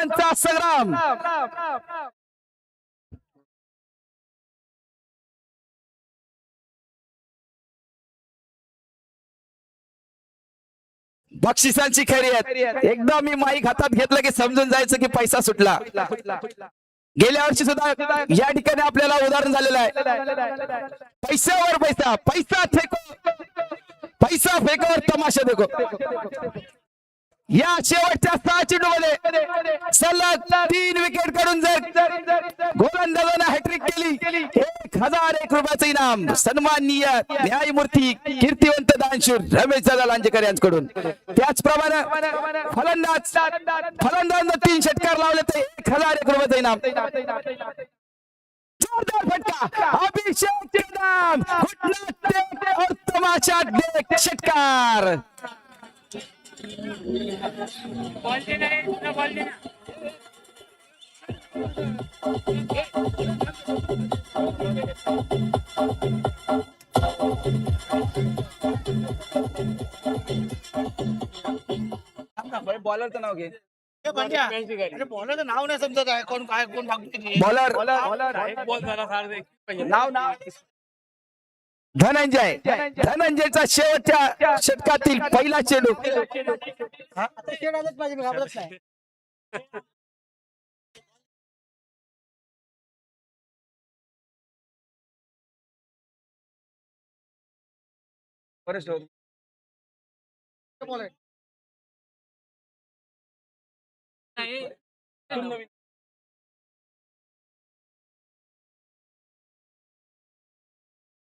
धावांचा संग्राम बक्षिसांची खैरियत एकदा मी माईक हातात घेतलं की समजून जायचं की पैसा सुटला. गेल्या वर्षी सुद्धा या ठिकाणी आपल्याला उदाहरण झालेलं आहे. पैशावर पैसा पैसा फेको पैसा फेको तमाशा देखो या शेवटच्या सहा चेंडूमध्ये सलग तीन विकेट काढून जर गोलंदाजानं हॅट्रिक केली. एक हजार एक रुपयाचं इनाम. सन्माननीय न्यायमूर्ती कीर्तिवंत दानशूर रमेश दादा लांजेकर यांच्याकडून. त्याचप्रमाणे फलंदाज फलंदाज तीन षटकार लावले तर एक हजार एक रुपयाचं इनाम. जोरदार फटका. अभिषेक और तमाशा देख षटकार. बॉलरचं नाव घे अरे बॉलरचं नाव नाही समजत आहे कोण काय कोण भागतो बॉलर। नाव नाव। धनंजय. धनंजयचा शेवटच्या षटकातील पहिला चेंडू. पाहिजे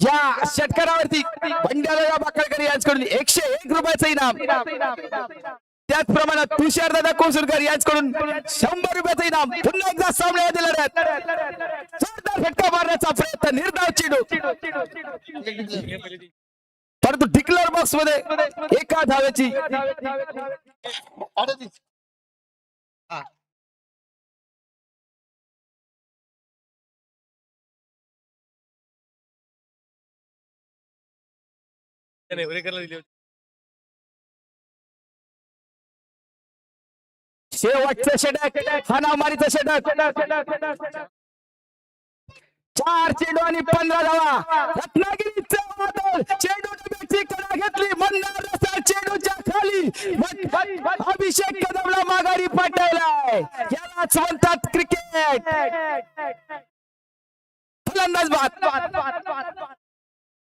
या षटकारावरती बंडारा बाकळकर यांच्याकडून एकशे एक रुपयाचं इनाम. त्याचप्रमाणे तुषार दादा कोसुरकर यांच्याकडून शंभर रुपयाचं इनाम. पुन्हा एकदा सामन्यामध्ये लढत. जोरदार फटका मारण्याचा प्रयत्न निर्धाव चेंडू. परंतु डिक्लर बॉक्समध्ये एका धाव्याची अडतीस. हा. दिली होती. शेवटचं षटक हानामारीचं षटक चार चेंडू आणि पंधरा धावा रत्नागिरीचा चेंडू डब्याची कडा घेतली मंदार चेंडूच्या खाली अभिषेक कदमला माघारी पाठवलाय यालाच म्हणतात क्रिकेट फलंदाज बात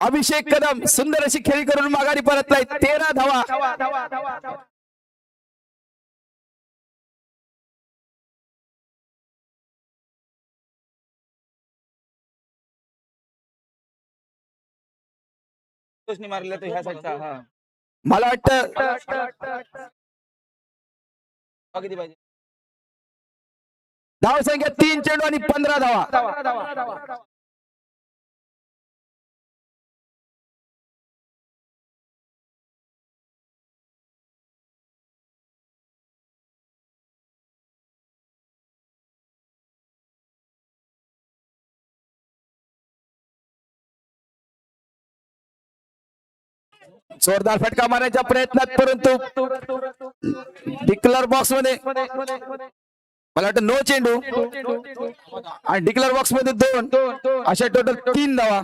अभिषेक कदम सुंदर अशी खेळी करून माघारी परतलाय. तेरा धावा. मारले तो ह्या साईडचा? हा. मला वाटतं किती पाहिजे. धाव संख्या तीन चेंडू आणि पंधरा धावा. जोरदार फटका मारण्याच्या प्रयत्नात परंतु डिक्लर बॉक्समध्ये मला वाटतं नो चेंडू. आणि डिक्लर बॉक्समध्ये दोन. अशा टोटल तीन धावा.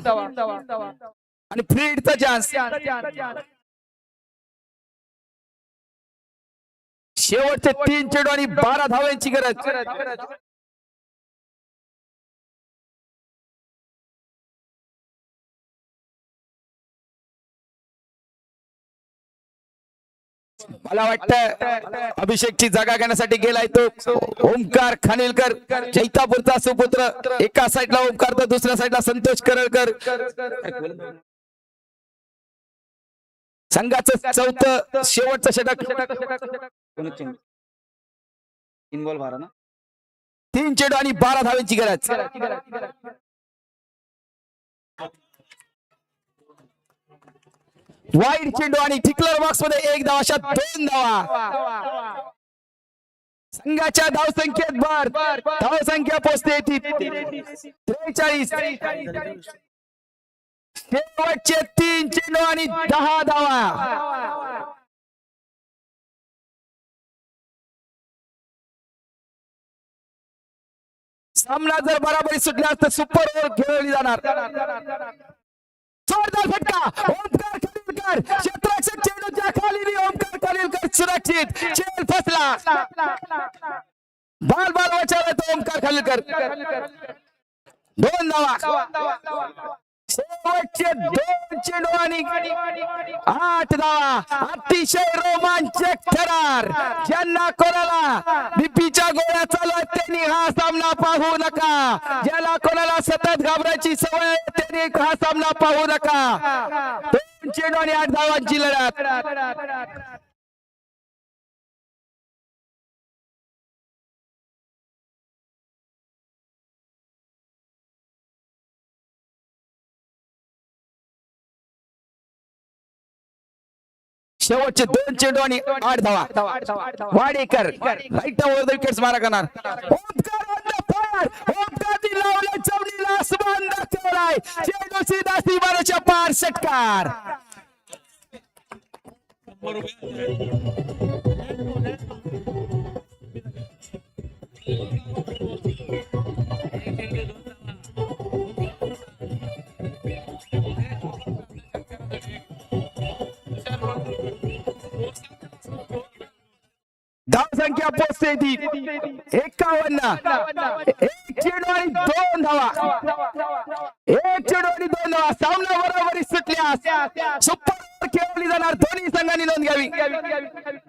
आणि फ्री हिटचा चान्स शेवटचे तीन चेंडू आणि बारा धावांची गरज. मला वाटतं अभिषेकची जागा घेण्यासाठी गेलाय तो. ओमकार खानिलकर चैतापूरचा सुपुत्र. एका साईडला ओमकार तर दुसऱ्या साईडला संतोष करळकर. संघाचं चौथं शेवटचं षटक. तीन चेंडू आणि बारा धावेची गरज. वाईट चेंडू आणि टिकलर बॉक्समध्ये एक धाव अशा दोन धावा. संघाच्या धावसंख्येत भर. धावसंख्या पोचते ती त्रेचाळीस. शेवटचे तीन चेंडू आणि दहा धावा. सामना जर बराबरी सुटला तर सुपर ओव्हर खेळली जाणार. जोरदार फटका. ओमकार खालीलकर क्षेत्ररक्षक चेंडूच्या खाली बी ओमकार खालीलकर सुरक्षित चेल फसला. बाल बाल वाचायला तो ओमकार खालीलकर दोन धावा. शेवटचे दोन चेंडू आणि आठ धावा. अतिशय रोमांचक ठरार ज्यांना कोणाला बीपीच्या गोळ्या चालू त्यांनी हा सामना पाहू नका. ज्याला कोणाला सतत घाबरायची सवय त्यांनी हा सामना पाहू नका. दोन चेंडू आणि आठ धावांची लढत. शेवटचे दोन चेंडू आणि आठ धावा. Wadekar light over the wickets मारा करणार. Omkar on the fire. ओमकारने लावल्या चवणीला आसमान दाखवलाय चेंडू सीधा सीमारेच्या पार षटकार धाव संख्या पोचते एकावन्न एक चेंडू आणि दोन धावा. एक चेंडू आणि दोन धावा. सामना बरोबरी सुटल्यास सुपर खेळवली जाणार. दोन्ही संघाने नोंद घ्यावी.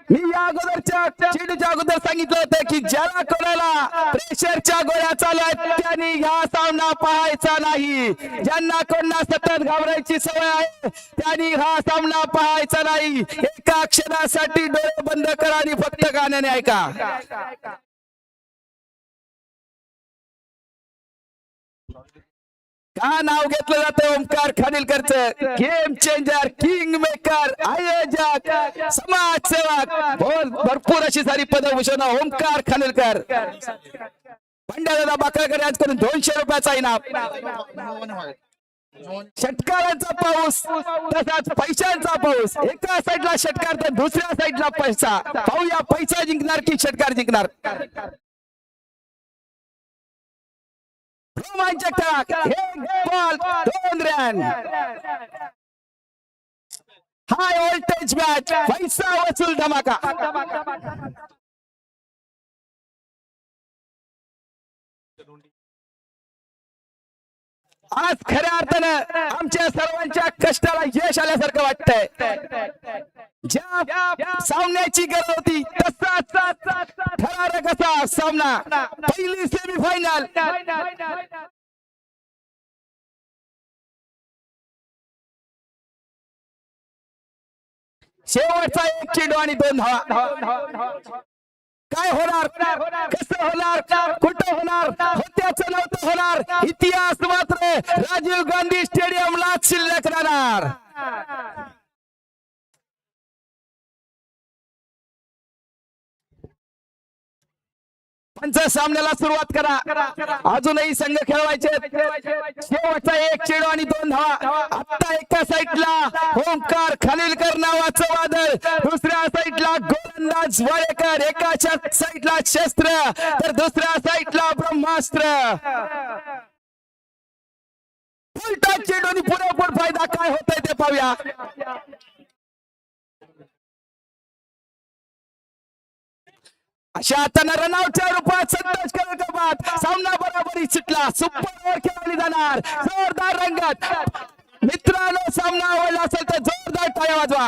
मी या अगोदरच्या चेंडूच्या अगोदर सांगितलं होतं की ज्याला कोणाला प्रेशरच्या गोळ्या चालू आहेत त्यांनी हा सामना पाहायचा नाही. ज्यांना कोणा सतत घाबरायची सवय आहे त्यांनी हा सामना पाहायचा नाही. एका क्षणासाठी डोळे बंद करा आणि फक्त गाण्याने ऐका. का नाव घेतलं जातं ओमकार खानिलकरचं? गेम चेंजर किंग मेकर आयोजक समाजसेवक. बोल भरपूर अशी सारी पदभूषण ओमकार खानिलकर. पंड्यादादा बाकळकर यांच्याकडून दोनशे रुपयाचा इनाम. षटकारांचा पाऊस तसाच पैशांचा पाऊस. एका साईडला षटकार तर दुसऱ्या साईडला पैसा. पाहूया पैसा जिंकणार की षटकार जिंकणार? रोमांचक तडाख एक बॉल दोन रन हाय व्होल्टेज मॅच पैसा वसूल धमाका आज खऱ्या अर्थानं आमच्या सर्वांच्या कष्टाला यश आल्यासारखं वाटतंय. ज्या सामन्याची गरज होती तसा असा सामना. पहिली सेमीफायनल शेवटचा एक चेंडू आणि दोन धावा. काय होणार? कसं होणार? कुठं होणार? होत्याचं नव्हतं होणार. इतिहास मात्र राजीव गांधी स्टेडियमला शिल्लक राहणार. पंच सामन्याला सुरुवात करा. अजूनही संघ खेळवायचे शेवटचा एक चेडू आणि दोन धावा. आता एका साईडला ओंकार खालीलकर नावाचं वादळ. दुसऱ्या साईडला गोलंदाज वळेकर एकाच्या साईडला शस्त्र तर दुसऱ्या साईडला ब्रह्मास्त्र. उलटा चेंडू पुरेपूर फायदा काय होतोय ते पाहूया. अशा आता रनआउटच्या रूपात संतोष करत सामना बरोबरी चिटला सुपर ओव्हर खेळली जाणार. जोरदार रंगत. मित्रांनो सामना आवडला असेल तर जोरदार टाळ्या वाजवा.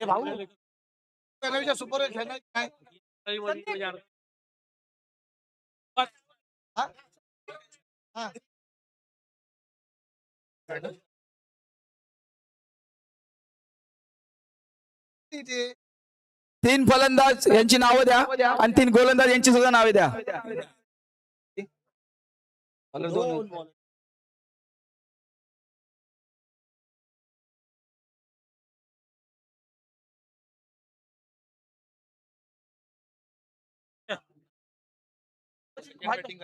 भाऊ सुपर काय? तीन फलंदाज यांची नावं द्या आणि तीन गोलंदाज यांची सुद्धा नावे द्या. मला दोन